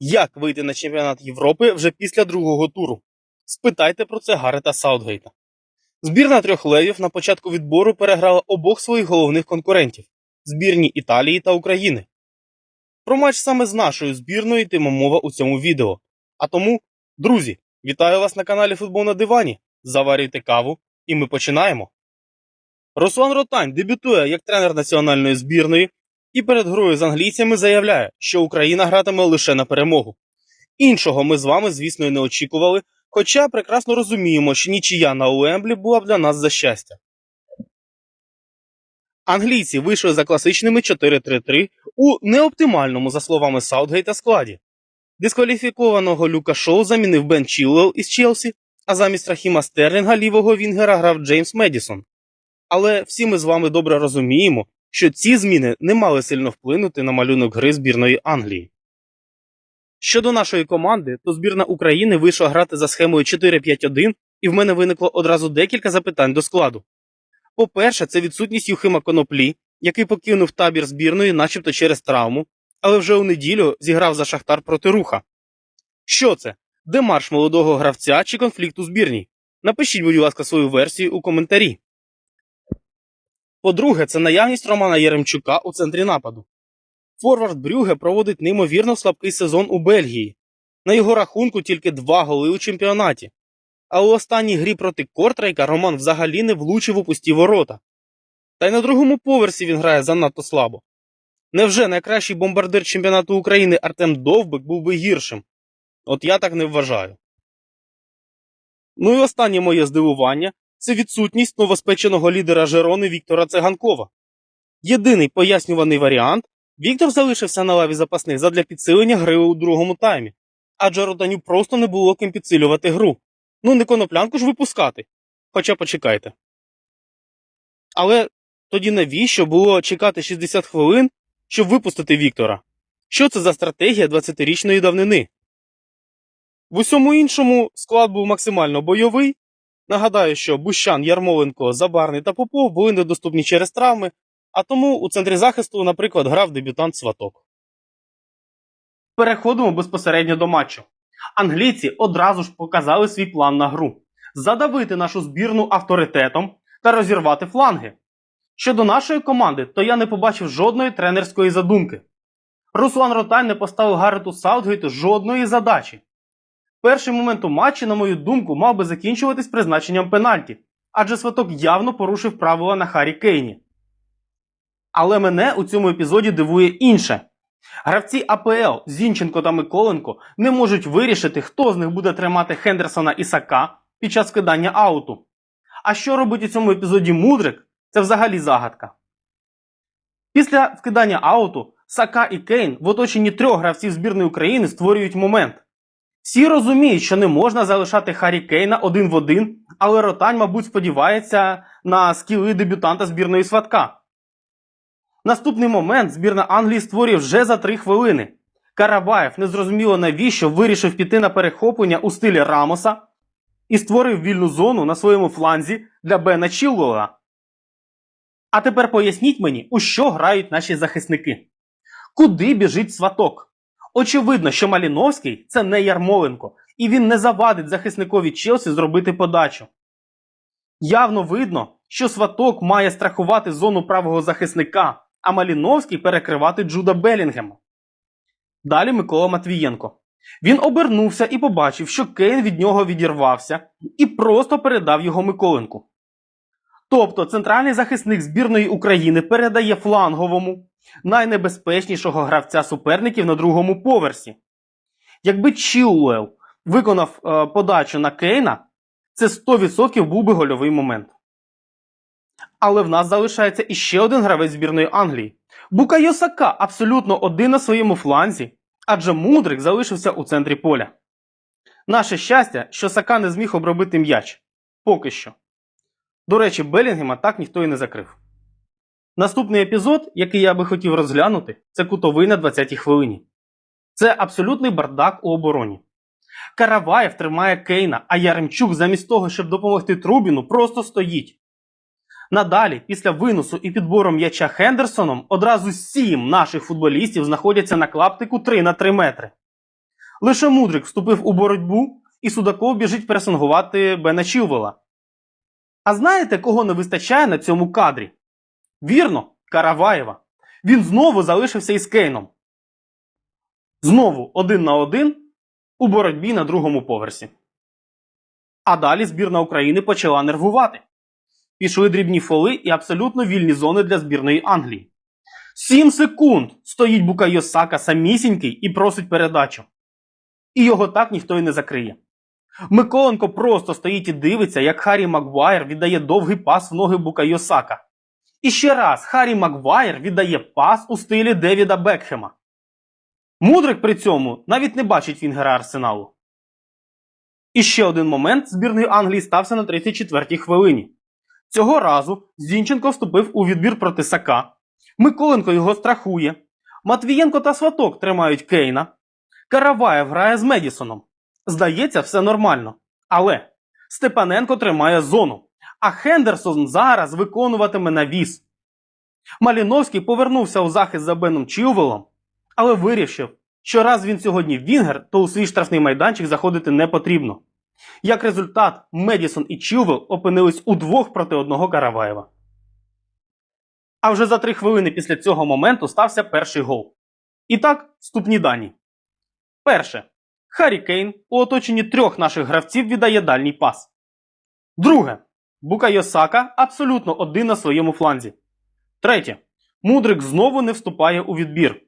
Як вийти на чемпіонат Європи вже після другого туру? Спитайте про це Гарета Саутгейта. Збірна трьох левів на початку відбору переграла обох своїх головних конкурентів збірні Італії та України. Про матч саме з нашою збірною йтиме мова у цьому відео. А тому, друзі, вітаю вас на каналі Футбол на дивані. Заварюйте каву, і ми починаємо. Руслан Ротань дебютує як тренер національної збірної і перед грою з англійцями заявляє, що Україна гратиме лише на перемогу. Іншого ми з вами, звісно, і не очікували, хоча прекрасно розуміємо, що нічия на Уемблі була б для нас за щастя. Англійці вийшли за класичними 4-3-3 у неоптимальному, за словами Саутгейта, складі. Дискваліфікованого Люка Шоу замінив Бен Чілвелл із Челсі, а замість Рахіма Стерлінга лівого Вінгера грав Джеймс Медісон. Але всі ми з вами добре розуміємо, що ці зміни не мали сильно вплинути на малюнок гри збірної Англії. Щодо нашої команди, то збірна України вийшла грати за схемою 4-5-1, і в мене виникло одразу декілька запитань до складу. По-перше, це відсутність Юхима Коноплі, який покинув табір збірної, начебто через травму, але вже у неділю зіграв за Шахтар проти руха. Що це? Демарш молодого гравця чи конфлікт у збірній? Напишіть, будь ласка, свою версію у коментарі. По-друге, це наявність Романа Яремчука у центрі нападу. Форвард Брюге проводить неймовірно слабкий сезон у Бельгії. На його рахунку тільки два голи у чемпіонаті. А у останній грі проти Кортрейка Роман взагалі не влучив у пусті ворота. Та й на другому поверсі він грає занадто слабо. Невже найкращий бомбардир чемпіонату України Артем Довбик був би гіршим? От я так не вважаю. Ну і останнє моє здивування це відсутність новоспеченого лідера Жерони Віктора Циганкова. Єдиний пояснюваний варіант Віктор залишився на лаві запасних задля підсилення гри у другому таймі, адже Ротаню просто не було ким підсилювати гру. Ну, не коноплянку ж випускати. Хоча почекайте. Але тоді навіщо було чекати 60 хвилин, щоб випустити Віктора? Що це за стратегія 20-річної давнини? В усьому іншому склад був максимально бойовий. Нагадаю, що Бущан, Ярмоленко, Забарний та Попов були недоступні через травми, а тому у центрі захисту, наприклад, грав дебютант Сваток. Переходимо безпосередньо до матчу. Англійці одразу ж показали свій план на гру: задавити нашу збірну авторитетом та розірвати фланги. Щодо нашої команди, то я не побачив жодної тренерської задумки. Руслан Ротань не поставив Гаррету Саутгейту жодної задачі. Перший момент у матчі, на мою думку, мав би закінчуватись призначенням пенальті, адже сваток явно порушив правила на Харі Кейні. Але мене у цьому епізоді дивує інше. Гравці АПЛ Зінченко та Миколенко не можуть вирішити, хто з них буде тримати Хендерсона і Сака під час кидання ауту. А що робить у цьому епізоді Мудрик, це взагалі загадка. Після вкидання ауту Сака і Кейн в оточенні трьох гравців збірної України створюють момент. Всі розуміють, що не можна залишати Харі Кейна один в один, але Ротань, мабуть, сподівається на скіли дебютанта збірної сватка. Наступний момент збірна Англії створює вже за 3 хвилини. Карабаєв незрозуміло навіщо вирішив піти на перехоплення у стилі Рамоса і створив вільну зону на своєму фланзі для Бена Чіллола. А тепер поясніть мені, у що грають наші захисники. Куди біжить сваток? Очевидно, що Маліновський це не Ярмоленко, і він не завадить захисникові Челсі зробити подачу. Явно видно, що сваток має страхувати зону правого захисника, а Маліновський перекривати Джуда Белінгема. Далі Микола Матвієнко. Він обернувся і побачив, що Кейн від нього відірвався і просто передав його Миколенку. Тобто центральний захисник збірної України передає фланговому найнебезпечнішого гравця суперників на другому поверсі. Якби Чілуел виконав е, подачу на Кейна, це 100% був би гольовий момент. Але в нас залишається іще один гравець збірної Англії. Букайо Сака абсолютно один на своєму фланзі, адже Мудрик залишився у центрі поля. Наше щастя, що Сака не зміг обробити м'яч. Поки що. До речі, Белінгема так ніхто і не закрив. Наступний епізод, який я би хотів розглянути, це кутовий на 20-й хвилині. Це абсолютний бардак у обороні. Караваєв тримає Кейна, а Яремчук замість того, щоб допомогти Трубіну, просто стоїть. Надалі, після виносу і підбору м'яча Хендерсоном, одразу сім наших футболістів знаходяться на клаптику 3 на 3 метри. Лише Мудрик вступив у боротьбу, і Судаков біжить пресингувати Бена Чілвела. А знаєте, кого не вистачає на цьому кадрі? Вірно, Караваєва. Він знову залишився із Кейном. Знову один на один у боротьбі на другому поверсі. А далі збірна України почала нервувати. Пішли дрібні фоли і абсолютно вільні зони для збірної Англії. Сім секунд стоїть Букайо Сака самісінький і просить передачу. І його так ніхто й не закриє. Миколенко просто стоїть і дивиться, як Харі Магуайр віддає довгий пас в ноги Букайо Сака. І ще раз Харі Магуайр віддає пас у стилі Девіда Бекхема. Мудрик при цьому навіть не бачить Фінгера Арсеналу. І ще один момент збірної Англії стався на 34-й хвилині. Цього разу Зінченко вступив у відбір проти Сака. Миколенко його страхує. Матвієнко та Сваток тримають Кейна. Караваєв грає з Медісоном. Здається, все нормально. Але Степаненко тримає зону, а Хендерсон зараз виконуватиме навіс. Маліновський повернувся у захист за Беном Чілвелом, але вирішив, що раз він сьогодні Вінгер, то у свій штрафний майданчик заходити не потрібно. Як результат, Медісон і Чілвел опинились удвох проти одного Караваєва. А вже за три хвилини після цього моменту стався перший гол. І так, вступні дані. Перше. Харі Кейн у оточенні трьох наших гравців віддає дальній пас. Друге. Букайо Сака абсолютно один на своєму фланзі. Третє. Мудрик знову не вступає у відбір.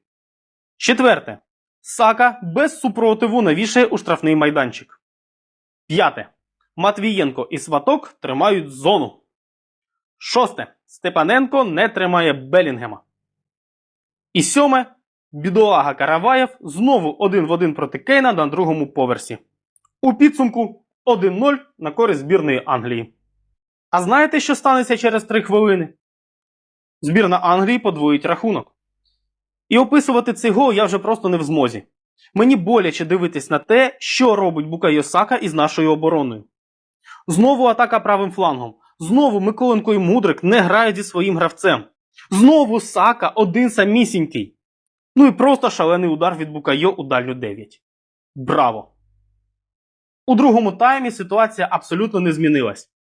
Четверте. Сака без супротиву навішає у штрафний майданчик. П'яте. Матвієнко і Сваток тримають зону. Шосте. Степаненко не тримає Белінгема. І сьоме. Бідолага Караваєв знову один в один проти Кейна на другому поверсі. У підсумку 1-0 на користь збірної Англії. А знаєте, що станеться через 3 хвилини? Збірна Англії подвоїть рахунок. І описувати цей гол я вже просто не в змозі. Мені боляче дивитись на те, що робить Букайо Сака із нашою обороною. Знову атака правим флангом. Знову Миколенко і Мудрик не грають зі своїм гравцем. Знову Сака один самісінький. Ну і просто шалений удар від Букайо у дальню 9. Браво! У другому таймі ситуація абсолютно не змінилась.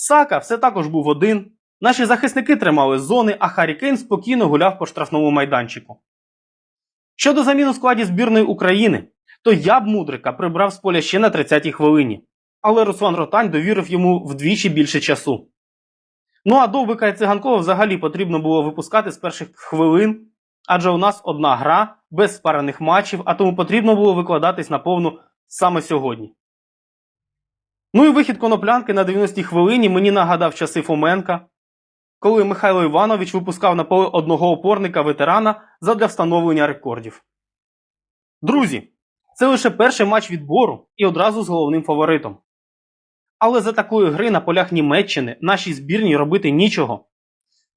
Сака все також був один. Наші захисники тримали зони, а Харі Кейн спокійно гуляв по штрафному майданчику. Щодо замін у складі збірної України, то я б Мудрика прибрав з поля ще на 30-й хвилині, але Руслан Ротань довірив йому вдвічі більше часу. Ну а Довбика і циганкова взагалі потрібно було випускати з перших хвилин, адже у нас одна гра без спарених матчів, а тому потрібно було викладатись на повну саме сьогодні. Ну і вихід коноплянки на 90-й хвилині мені нагадав часи Фоменка, коли Михайло Іванович випускав на поле одного опорника ветерана задля встановлення рекордів. Друзі, це лише перший матч відбору і одразу з головним фаворитом. Але за такої гри на полях Німеччини нашій збірній робити нічого.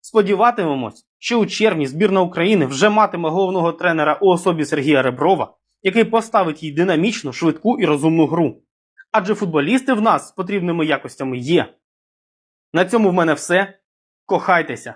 Сподіватимемось, що у червні збірна України вже матиме головного тренера у особі Сергія Реброва, який поставить їй динамічну, швидку і розумну гру. Адже футболісти в нас з потрібними якостями є. На цьому в мене все. Кохайтеся!